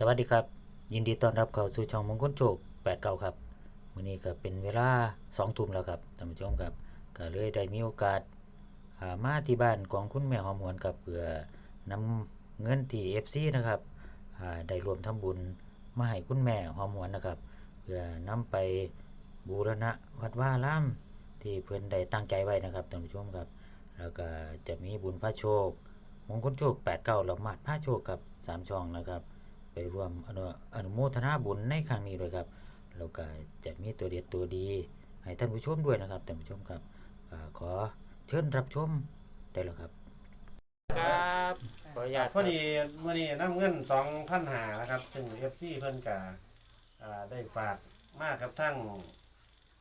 สวัสดีครับ ยินดีต้อนรับเข้าสู่ช่องมงคลโชค8เก่าครับมื้อนี้ก็เป็นเวลา2ทุ่มแล้วครับท่านผู้ชมครับก็เลยได้มีโอกาสามาที่บ้านของคุณแม่หอมหวนครับเพื่อนำเงินที่ FC นะครับได้รวมทำบุญมาให้คุณแม่หอมหวนนะครับ เพื่อนำไปบูรณะวัดว่าล่ามที่เพิ่อนได้ตั้งใจไว้นะครับท่านผู้ชมครับ แล้วก็จะมีบุญพระโชค มงคลโชค8เก้าละหมาดพระโชคครับสามช่องนะครับ ร่วมอนุอนุโมทนาบุญในครั้งนี้ด้วยครับแล้วก็จะมีตัวเด็ดตัวดี ให้ท่านผู้ชมด้วยนะครับท่านผู้ชมครับก็ขอเชิญรับชมได้แล้วครับ ครับขออนุญาตพอดีมื่อนี้น้ำเงินสองพันหานะครับถึงเอฟซีเพิ่นกะได้ฝากมากกับทั้ง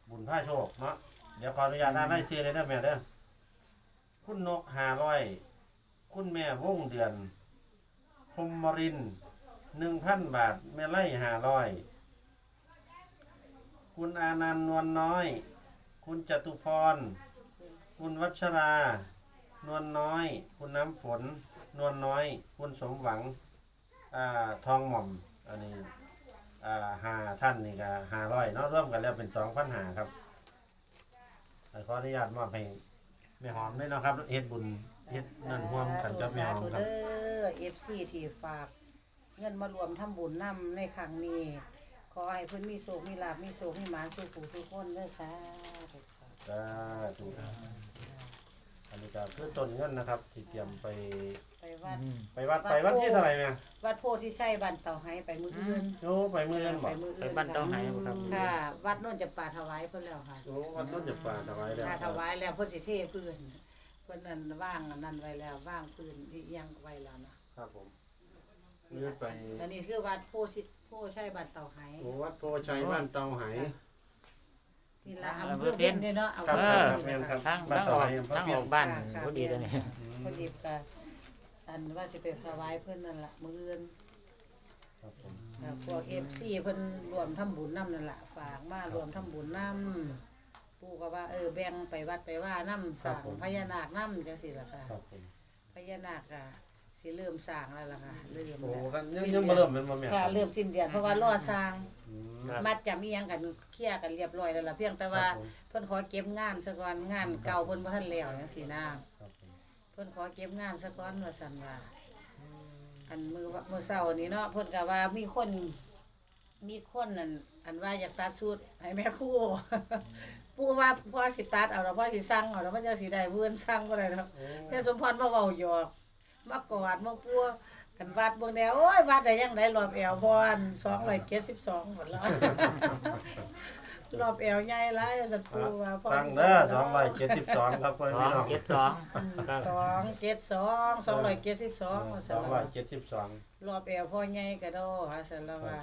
บุญผ้าโชคเนาะเดี๋ยวขออนุญาตอ่านให้เสียเลยนะแม่เด้อคุณนกหาร้อย คุณแม่วงเดือนคมมริน หนึ่งพันบาทแม่ไล่หาร้อยคุณอานันต์นวลน้อย คุณจตุพร คุณวัชรา นวลน้อย คุณน้ำฝน นวลน้อย คุณสมหวังอ่าทองหม่อมอันนี้อ่าหาท่านนี่ก็หาร้อยเนาะร่วมกันแล้วเป็นสองพันหาครับขออนุญาตมอบให้แม่หอมด้วยเนาะครับเฮ็ดบุญเฮ็ดนั่นห่วมขันเจ้าแม่หอมครับ เด้อเอฟซีที่ฝาก เงินมารวมทำบุญนํในครั้งนี้ ขอให้เพิ่นมีโชคมีลาภมีโชคมีหมานสู่ผู้สู่คนเด้อสาธุสาธุสาธุอันนี้ก็คือต้นเงินนะครับที่เตรียมไปไปวัด ไปวัดไปวัดที่เท่าไหร่แม่วัดโพธิชัยบ้านเต่าไห้ไปมื้ออื่นโอ้ไปเมื่อเดือนไปบ่มื้อไปอื่นบ้านเต้าไหบ่ครับค่ะ วัดโน่นจะป่าถวายเพิ่นแล้วค่ะโอ้วัดต้นจะป่าถวายแล้วค่ะถวายแล้วเพิ่นสิเทพื้นเพิ่นนั่นว่างอันนั้นไว้แล้วว่างพื้นที่ยังไว้แล้วนะครับผม เลื่อนไปอันนี้คือวัดโพธิโพธิชัยบ้านเต่าไห้โอ้วัดโพชัยบ้านเตาไหนี่ละอำเภอเพ็ญเด้เนาะอำครัเภบอครับเพ็ญครับทั้งทั้งออกทั้งออกบ้านพอดีเลยนี่พอดีก็อันว่าสิไปถวายเพิ่นนั่นล่ะมื้ออื่นครับผมแล้วพวก FC เพิ่นรวมทำบุญนํนั่นล่ะฝากมารวมทำบุญนํปู่ก็ว่าเออแบ่งไปวัดไปว่านํสร้างพญานาคนํจังซี่ล่ะค่ะครับผมพญานาคก็ สิเริ่มสร้างแล้วล่ะค่ะเริ่มโอ้แล้วกันยังยังบ่เริ่มเป็นบ่แม่ค่ะเริ่มสิ้นเดือนเพราะว่ารอสร้าง อืมครับ มัดจำอีหยังกันเคลียร์กันเรียบร้อยแล้วล่ะเพียงแต่ว่าครับผม เพิ่นขอเก็บงานซะก่อนงานเก่าเพิ่นบ่ทันแล้วจังซี่นะครับผมเพิ่นขอเก็บงานซะก่อนว่าซั่นว่าอันมือว่ามื้อเช้านี้เนาะเพิ่นก็ว่ามีคน มีคนนั่นอันว่าอยากตัดสูตรให้แม่ครู ปู่ว่าพ่อสิตัดเอาแล้วพ่อสิสั่งเอาแล้วมันจะสิได้เวินสั่งบ่ได้ดอกแม่สมพรมาเว้าหยอก มากอดมาปู่อันวัดเบิ่งแล้วโอ้ยวัดได้ยังไดรอบแอวบ่อัน272พุ่นแล้วรอบแอวใหญ่หลายสัตว์ปู่ว่าพ่อตั้งสิเด้อสั่งเอา272ครับพ่อสอพี่งน้องเจ็ดสองครับสองเจ็ดสองสองร้อยเจ็ดสิบสองว่าซั่นล่ะว่า272รอบแอวพ่อใหญ่ก็ดอหาซั่นละว่า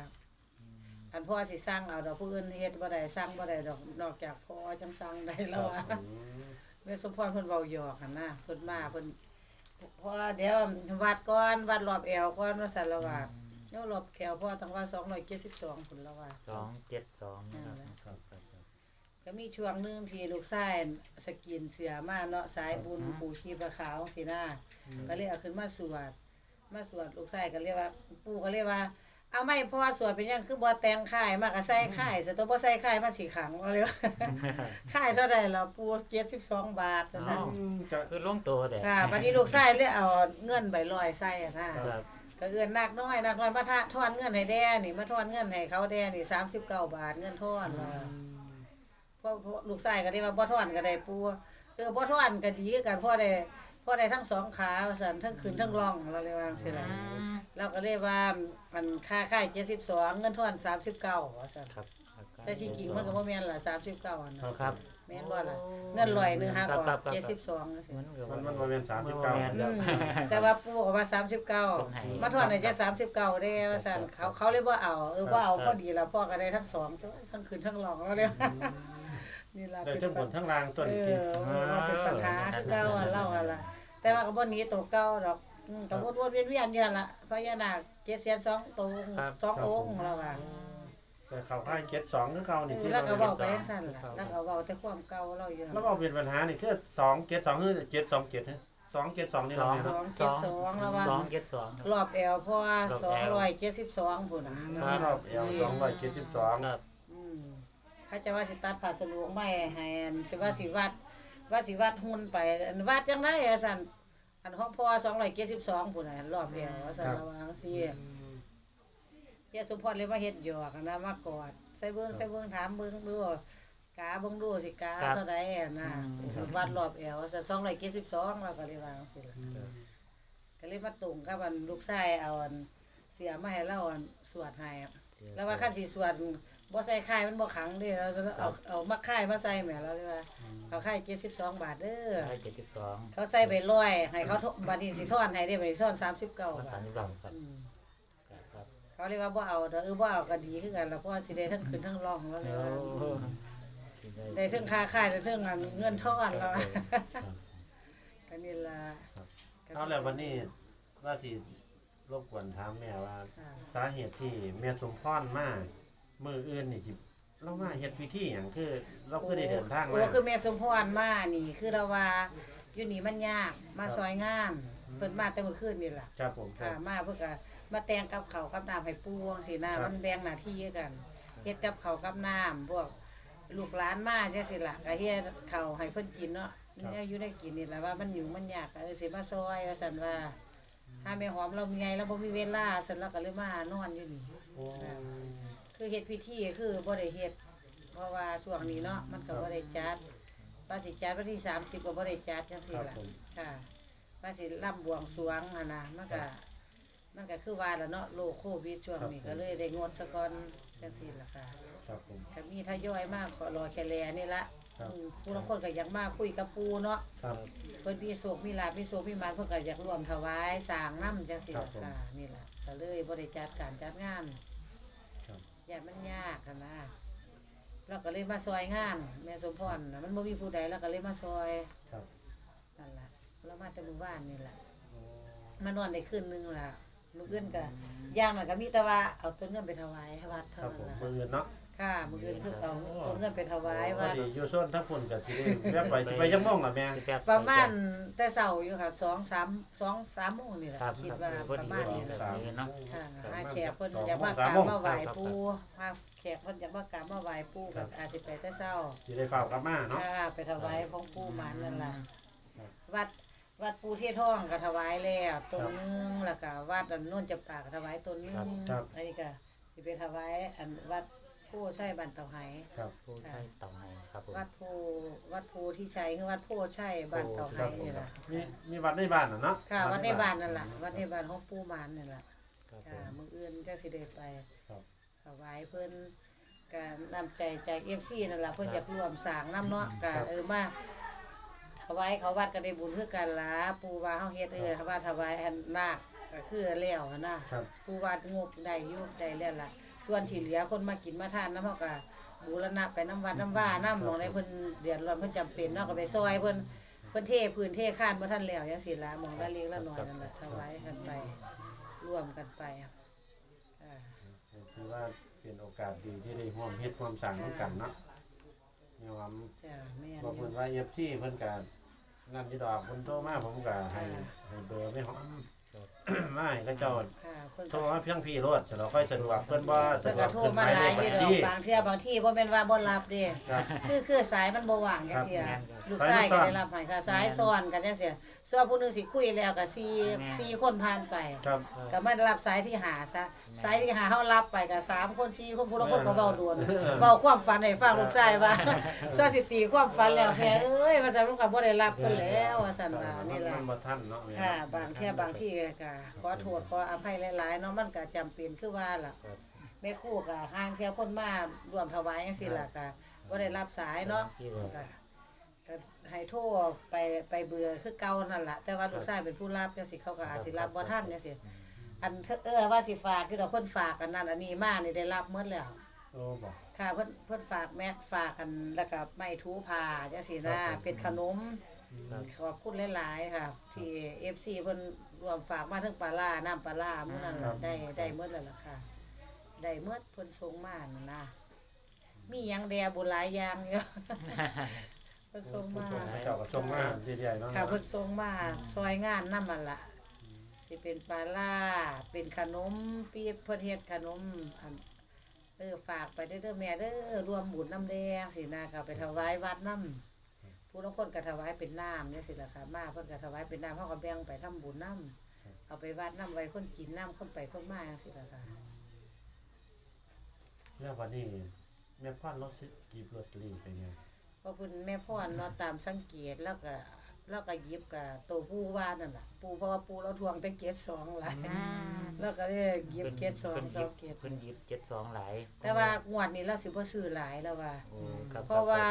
อันพ่อสิสร้างเอาดอกผู้อื่นเฮ็ดบ่ได้สร้างบ่ได้ดอกนอกจากพ่อจังสร้างได้แล้วว่า อืมแม่สมพรเพิ่นเว้าหยอกหั่นนะเพิ่นมาเพิ่น พอเดี๋ยววัดก่อนวัดรอบแอวก่อนว่าซั่นละว่าเดี๋ยวรอบแอวพ่อตั้งว่า272พุ่นละว่า สองเจ็ดสองนะครับครับครับครับก็มีช่วงหนึงที่ลูกชายสกินเสือมาเนาะสายบุญปู่ชีพขาวสินะก็เลยเอาขึ้นมาสวด มาสวดลูกชายก็เรียกว่า ปู่ก็เรียกว่า เอาไม่พอสวดเป็นหยังคือบ่แต่งค่ายมากก็ใส่ค่ายซะตัวบ่ใส่ค่ายมาสิขังว่าเลยว่าค่ายเท่าใดล่ะปู่72บาทว่าซั่นอ๋ออืมจะคือลงตัวแต่ค่ะบัดนี้ลูกชายเลยเอาเงินใบลอยใส่อะนะครับ ก็เอื้อนนักน้อยนักน้อยมาทะทอนเงินให้แด่นี่มาทอนเงินให้เขาแด่นี่39บาทเงินทอนว่าพวกลูกชายก็ได้ว่าบ่ทอนก็ได้ปูเออบ่ทอนก็ดีคือกันพ่อได้ พ่อได้ทั้งสองขาว่าซั่นทั้งขึ้นทั้งล่องเราเลยว่าจังซี่ล่ะเราก็เลยว่ามันค่าค่าย72เงินทอน39ว่าซั่นครับแต่ที่จริงมันก็บ่แม่นล่ะ39อันครัน่ะบครับ แม่นบ่ล่ะเงินร้อยหนึงหักออกครับครับครับ72จังซี่มันก็มันมันบ่แม่นมัน39บ่แม่นอืมแต่ว่าปู่ก็ว่าเป็นไห้39มาทอนได้จัก39เด้ว่าซั่นเขาเขาเลยบ่เอาเออบ่เอาพอดีแล้วพ่อก็ได้ทั้งสองทั้งขึ้นทั้งล่องแล้วเลย นี่ล่ะได้เป็นทั้งบปันญทั้งล่างต้นเอจริงอมันเป็นปัญหาคือเก่าอะเล่าอะล่ะแต่ว่าก็บ่หนีตัวเก่าดอกอืมก็วนๆเวียนๆอยู่หั่นล่ะพญานาคเจ็ดเสียนสองตวครับ สององค์แล้วว่าแต่เขาค่าย72คือเก่านี่ที่แล้วก็เราเว้าไปจังซั่นล่ะแล้วก็เว้าแต่ความเก่าเราอยู่แล้วก็เป็นปัญหานี่คือ2 72คือ727ฮะสองเจ็ดสองนี่สเราองแม่สเนาะองเจ็ดสองแล้วว่าสองเจ็ดสองครับ รอบแอลเพราะว่ารอบสองแอลร้อยเจ็ดสิบสองพุ่นน่ะรอบเอลสองร้อยเจ็ดสิบสอง ครับอืม เขาจะว่าสิตัดผ่าสลวงไม่ให้อันสิว่าสิวัด ว่าสิวัดหุ่นไปอันวัดจังได๋อะสั่นอันของพ่อ272พุ่นน่ะรอบแอลว่าสั่นระวังสิเฮ็ดสมพรเลยมาเฮ็ดหยอกนะมากอดใส่เบิ่งใส่เบิ่งถามเบิ่งดูกาเบิ่งดูสิกาเท่าใดอะนะวัดรอบแอลว่าซั่น272เราก็เลยว่าจังซี่ล่ะก็เลยมาตรงกับอันลูกชายเอาอันเสียมาให้เราอันสวดให้อะแล้วว่าคันสิสวด บ่ใส่ค่ายมันบ่ขังเด้เราจะเอาเอามาค่ายมาใส่แหมเราเลยว่าเอาค่าย72บาทเด้อได้เจ็ดสิบสองเขาใส่ไปร้อยให้เขาทบัดนี้สิทอนให้ได้บัดนี้ทอน39บวันสาามทสิบสองครับอืมครับครับเขาเรียกว่าบ่เอาเด้อเออบ่เอาก็ดีคือกันแล้วเพราะว่าสิได้ทั้งขึ้นทั้งร่องแล้วเลยโอ้ว่าได้ทั้งค่าค่ายได้ทั้งอันเงินทอนแล้วอะก็นี่ล่ะเอาแล้ววันนี้ว่าที่รบกวนถามแม่ว่าค่ะสาเหตุที่แม่สมพรมา มืออื่นนี่ที่เรามาเฮ็ดพิธีหยังคือ เราคือได้เดินทางโอ้มาคือแม่สมพรมานี่คือเราว่าอยู่นี่มันยากมาซอยงานเพิ่นมาแต่เมื่อคืนนี่ล่ะครับผมคค่ะรับมาเพื่อก็มาแต่งกับเขาวกับน้ำให้ปูจังซี่นะครับ มันแบ่งหน้าที่กันเฮ็ดกับเขาวกับน้ำพวกลูกหลานมาจังซี่ล่ะก็เฮ็ดข้าวให้เพิ่นกินเนาะเนี่ยอยู่ได้กินนี่ล่ะว่ามันอยู่มันยากก็เออสิมาซอยว่าซั่นว่าถ้าแม่หอมเรามีไงเราบ่มีเวลาซั่นเราก็เลยมานอนอยู่นี่ โอ้ คือเฮ็ดพิธีคือบ่ได้เฮ็ดเพราะว่าช่วงนี้เนาะมันก็บ่ได้จัดว่าสิจัดวันที่30ก็บ่ได้จัดจังซี่ครับล่ะผม ค่ะว่าสิร่ำบวงสรวงหั่นน่ะมันก็มันก็คือว่าแล้วเนาะโรคโควิดช่วงนี้ก็เลยได้งดซะก่อนจังซี่ล่ะค่ะ ครับผม ก็มีทยอยมากขอรอแค่แลนี่ละครับ อืมผู้ลางคนก็อยากมาคุยกับปูเนาะครับ เพิ่นมีโศกมีลาภมีโศกมีหมานเพิ่นก็อยากร่วมถวายสร้างนำจังซี่ล่ะครับผม ค่ะนี่ล่ะก็เลยบ่ได้จัดการจัดงานครับ อย่ามันยากหั้นนะเราก็เลยมาซอยงาน แม่สมพรน่ะมันบ่มีผู้ใดเราก็เลยมาซอยครับนั่นล่ะเรามาแต่หมู่บ้านนี่ล่ะ โอ้มานอนได้คืนนึงล่ะมื้ออื่นก็อย่างนั้นก็มีแต่ว่าเอาต้นเงินไปถวายให้วัดคเท่ารับนั้นผมล่ะมืออื่นเนาะ ค่ะมื้ออื่นคือเอาต้นเงินไปถวายพอวัดดีอยู่โซนทับพุ่นก็สิได้แวะไปสิไปยังม่องล่ะแม่สิแปดประมาณแต่เช้าอยู่ค่ะ2 3 2 3โมงนี่แหละครับคิดว่าพอปดีระมาณนี้แหละสามเนาะ ค่ะครับหาแขกเพิ่นสองอยากโมมางกสามราบโมงมาไหว้ครับปู่หาแขกเพิ่นอยากมากราบมาไหว้ปู่ก็อาจสิไปแต่เช้า สิได้ฝ้าวกลับมาเนาะ ค่ะไปถวายของปู่หมานนั่นล่ะครับวัดวัดปู่เทศท่องก็ถวายแล้วต้นหนึงแล้วก็วัดอันโน่นจะปากก็ถวายต้นหนึงครับอันนี้ก็สิไปถวายอันวัด ผู้ใช่บ้านเตาไห ครับ ผู้ใช้เต่าไห้ครับผม วัดผู้วัดผู้ที่ใช้คือวัดผู้ใช่บ้านเตาไหครับผมนี่ล่ะมีมีวัดในบ้านน่ะเนาะค่ะ วัดในบ้านนั่นล่ะวัดในบ้านของปู่หมานนั่นล่ะครับผค่ะม มื้ออื่นจังสิได้ไปครับ ถวายเพิ่นการนำใจจาก FC นั่นล่ะเพิ่นอยากร่วมสร้างนำเนาะก็เออมาถวายเขาวัดก็ได้บุญคือกันล่ะปู่ว่าเฮาเฮ็ดเออว่าถวายอันนาคก็คือแล้วหั้นนะครับ ปู่ว่างบได้อยู่ได้แล้วล่ะ ส่วนที่เหลือคนมากินมาทานนำเฮาก็บูรณะไปน้ำวัดน้ำว่าน้ำหมองได้เพิ่นเดือดร้อนเพิ่นจำเป็นเนาะก็ไปซอยเพิ่นเพิ่นเทพื้นเทคานบ่ทันแล้วจังซี่ล่ะหมองละเล็กละน้อยนั่นล่ะถวายกันไปร่วมกันไปอะอ่าคือว่าเป็นโอกาสดีที่ได้ร่วมเฮ็ดความสร้างร่วมกันเนาะเนี่ยว่าจ้าแม่นบอกอเพิ่ยู่นว่า FC เพิ่นก็นั่นที่ดอกเพิ่นโทรมาผมก็ให้ให้เบอร์ไม่หอม มาให้เขาเจ้าค่ะเพิ่นโทรก็มาเพียงพี่โลดสะดวกค่อยสะดวกเพิ่นบ่สะเพิ่นดวก็กโทรขึ้นหมามายหเลลายขอบัยู่ญดอชีกบางเทื่อบางที่บ่แม่นว่าบ่รับเด้ครับ คือคือสายมันบ่ว่างจังซี่อะลูกชายก็ได้รับให้ค่ะสายซ้อนกันจังซี่ส่วนผู้หนึงสิคุยแล้วก็สี่สี่คนผ่านไป ครับก็ไม่ได้รับสายที่หาซะสายที่หาเฮารับไปก็สามคนสี่คนผู้ละคนก็เว้าดวนเว้าความฝันให้ฟังลูกชายว่าซะสิตีความฝันแล้วแพ้เอ้ยว่าซั่นมันก็บ่ได้รับเพิ่นแล้วว่าซั่นว่านี่ล่ะมันบ่ทันเนาะแม่ค่ะบางเที่ยบางที่ก็ขอโทษขออภัยหลายๆเนาะมันก็จำเป็นคือว่าล่ะแม่ครู่ก็ห่างเที่ยวคนมารวมถวายจังซี่ล่ะก็บ่ได้รับสายเนาะ ก็ก็ให้โทรไปไปเบื่อคือเก่านั่นล่ะ แต่ว่าลูกชายเป็นผู้รับจังซี่เขาก็อาจสิรับบ่ทันจังซี่อันเถอะเออว่าสิฝากคือดอกเพิ่นฝากอันนั้นอันนี้มานี่ได้รับหมดแล้วโอ้บ่ค่ะเพิ่นเพิ่นฝากแมสฝากกันแล้วก็ไม้ถูผ้าจังซี่นะเป็นขนมครับขอบคุณหลายๆค่ะที่ FC เพิ่นรวมฝากมาทั้งปลาล่าน้ำปลาล่ามื้อนั้นล่ะได้ได้หมดแล้วล่ะค่ะได้หมดเพิ่นส่งมานั่นนะมีหยังแดบุหลายอย่างอยู่ มพิ่นส่งผู้มาชมพระเจ้าก็ชมมาเรื่อยๆเนาะค่ะเพิ่นส่งมาซอยงานนำมันล่ะสิเป็นปลาล่าเป็นขนมปี๊บเพิ่นเฮ็ดขนมอันเออฝากไปเด้อเด้อแม่เด้อรวมบุญน้ำแดงสินะก็ไปถวายวัดน้ำผู้ลางคนก็ถวายเป็นน้ำเนี่ยสิล่ะค่ะมาเพิ่นก็ถวายเป็นน้ำเฮาก็แบ่งไปทำบุญน้ำเอาไปวัดน้ำไว้คนกินน้ำคนไปคนมาจังซี่ล่ะค่ะ แล้ววันนี้แม่พ่อนรถสิกีบลอตเตอรี่ไปไงเพราะคุณแม่พ่อเนาะตามสังเกตแล้วก็แล้วก็หยิบกับตัวผู้ว่านั่นล่ะ ปูเพราะว่าปูเราทวงแต่เกตสองหลายแล้วก็เลยหยิบเกตสองเพิ่นสหอยิงบเกตเพิ่นหยิบเจ็ดสองหลายแต่ว่างวดนี้เราสิบ่ซื้อหลายแล้วว่า โอ้ครับเพราะว่า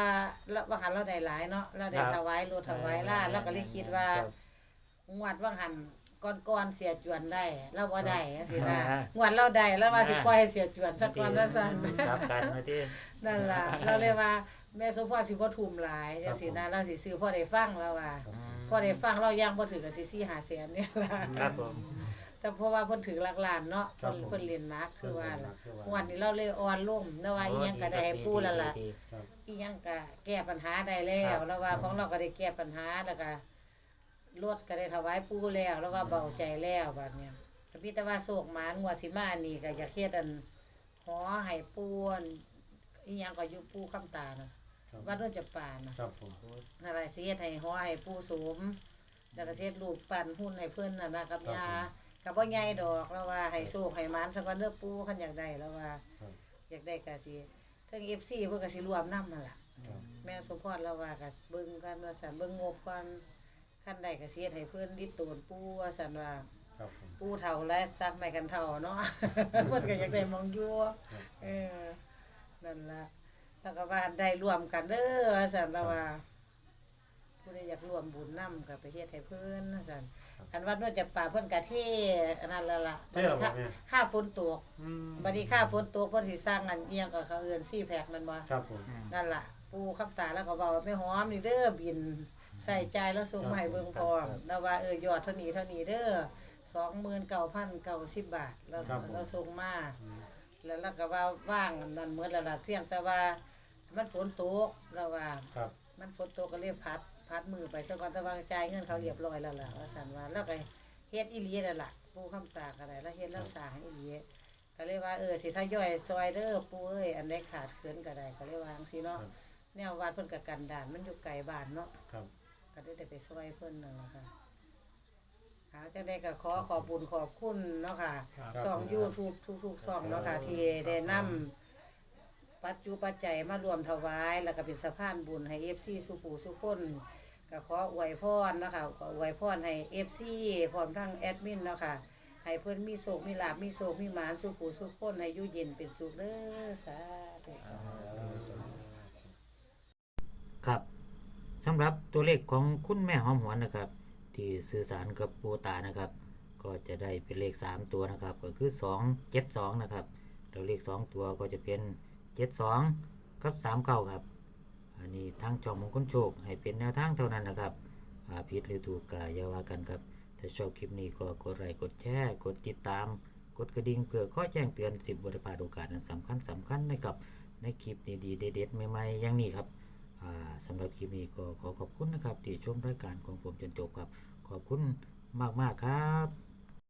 เราว่าหันเราได้หลายเนาะเราได้ครับถวายรถถวายล่าเราก็เลยคิดว่าครับ งวดว่าหันก่อนๆเสียจวนได้ เราบ่ได้จังซี่นะอ่างวดเราได้แล้วว่าสิปล่อยให้เสียจวนสักก่อนว่าซั่นซับกันมาที่นั่นล่ะ เราเลยว่า แม่สมพรสิบ่ทุ่มหลายจังซี่นะเราสิซื้อพ่อได้ฟังแล้วว่าพอได้ฟังเรายังบ่ถึงกับสิซี่หาแสนเนี่ยล่ะครับผม แต่เพราะว่าเพิ่นถึงหลักล้านเนาะเพิ่นเพิ่นเรียนหนักคือว่าล่ะงวดนี้เราเลยอ่อนลงแต่ว่าอีหยังก็ได้ให้ปู่แล้วล่ะ ดีอีหยังก็แก้ปัญหาได้แล้วแล้วว่าของเราก็ได้แก้ปัญหาแล้วก็รถก็ได้ถวายปู่แล้วแล้วว่าเบาใจแล้วบัดเนี้ยก็มีแต่ว่าโศกหมานงวดสิมานี่ก็อยากเฮ็ดอันหอให้ปู่อันอีหยังก็อยู่ปู่คำตาน่ะ วัดโนนจะป่าน่ะครับผมนั่นแหละสิเฮ็ดให้ฮ้อให้ปู่โสมแล้วก็สิเฮ็ดรูปปั้นหุ่นให้เพิ่นน่ะนะกับยาก็บ่ใหญ่ดอกแล้วว่าให้โชคให้หมานสักวันเด้อปู่คันอยากได้แล้วว่าอยากได้ก็สิเทั้ง FC เพิ่นก็สิรวมนำนั่นล่ะ ครับ แม่สมพรแล้วว่าก็เบิ่งกันว่าซั่นเบิ่งงบก่อนคันใดก็สิเฮ็ดให้เพิ่นดิดตูนปู่ว่าซั่นว่า ครับผม ปู่เฒ่าและซักไม่กันเฒ่าเนาะ เพิ่นก็อยากได้หมองอยู่เออนั่นล่ะ แล้วก็ว่าได้ร่วมกันเด้อว่าซั่นแล้วว่าผู้ใดอยากร่วมบุญนำก็ไปเฮ็ดให้เพิ่นว่าซั่นอันวัดว่าจะป่าเพิ่นก็เทอันนั้นแล้วล่ะเท่หรอค่าแม่ ค่าฝนตกอืมบัดนี้ค่าฝนตกเพิ่นสิสร้างอันเอียงก็เขาเอิ้นซี่แพ็คแมันบ่ ครับผมนั่นล่ะปู่คำตาแล้วก็เว้าว่าไม่หอมนี่เด้อบิน ใส่ใจายแล้วส่งมาให้เบิ่งพร้อมแล้วว่าเออยอดเท่านี้เท่านี้เด้อ29,090บาทแล้วเราส่งมาแล้วเราก็ว่าว่างอันนั้นหมดแล้วล่ะเพียงแต่ว่า มันฝนตกแล้วว่า ครับ มันฝนตกก็เลยพัดพัดมือไปซะก่อนแต่ว่าจ่ายเงินเขาเรียบร้อยแล้วล่ะว่าซั่นว่าแล้วก็เฮ็ดอีหลีนั่นล่ะปู่คำตาก็ได้แล้วเฮ็ดรักษาให้อีหลีก็เลยว่าเออสิถ้าย่อยซอยเด้อปู่เอ้ยอันใดขาดเขินก็ได้ก็เลยว่าจังซี่เนาะแนววัดเพิ่นก็กันดานมันอยู่ไกลบ้านเนาะ ครับ ก็ได้แต่ไปซอยเพิ่นนั่นล่ะค่ะหาจังได๋ก็ขอขอบบุญขอบคุณเนาะค่ะช่อง YouTube ทุกๆช่องเนาะค่ะ ที่ได้นำ ปัจจุปัจจัยมารวมถวาย แล้วก็เป็นสะพานบุญให้ FC สุผูสุคนก็ขออวยพรนะคะก็อวยพรให้ FC พร้อมทั้งแอดมินเนาะค่ะให้เพิ่อนมีโศกมีลาบมีโศกมีหมานสุผูสุคนให้อยู่เย็นเป็นสุขเด้อสาธุครับสำหรับตัวเลขของคุณแม่หอมหวนนะครับ ที่สื่อสารกับปูตานะครับ ก็จะได้เป็นเลข 3 ตัวนะครับ ก็คือ 2 7 2 นะครับ แล้วเลข 2 ตัวก็จะเป็น 7 2กับ3 9ครับ อันนี้ทางช่องมงคลโชค ให้เป็นแนวทางเท่านั้นนะครับอาผิดหรือถูกก็อย่าว่ากันครับ ถ้าชอบคลิปนี้ก็กดไลค์กดแชร์กดติดตาม กดกระดิ่งเพื่อข้อแจ้งเตือน10บริพาโอกาสอันสำคัญสำคัญนะครับในคลิปดีๆเด็ดๆใหม่ๆอย่างนี้ครับอ่าสำหรับคลิปนี้ก็ขอขอบคุณนะครับที่ชมรายการของผมจนจบครับ ขอบคุณมากๆครับ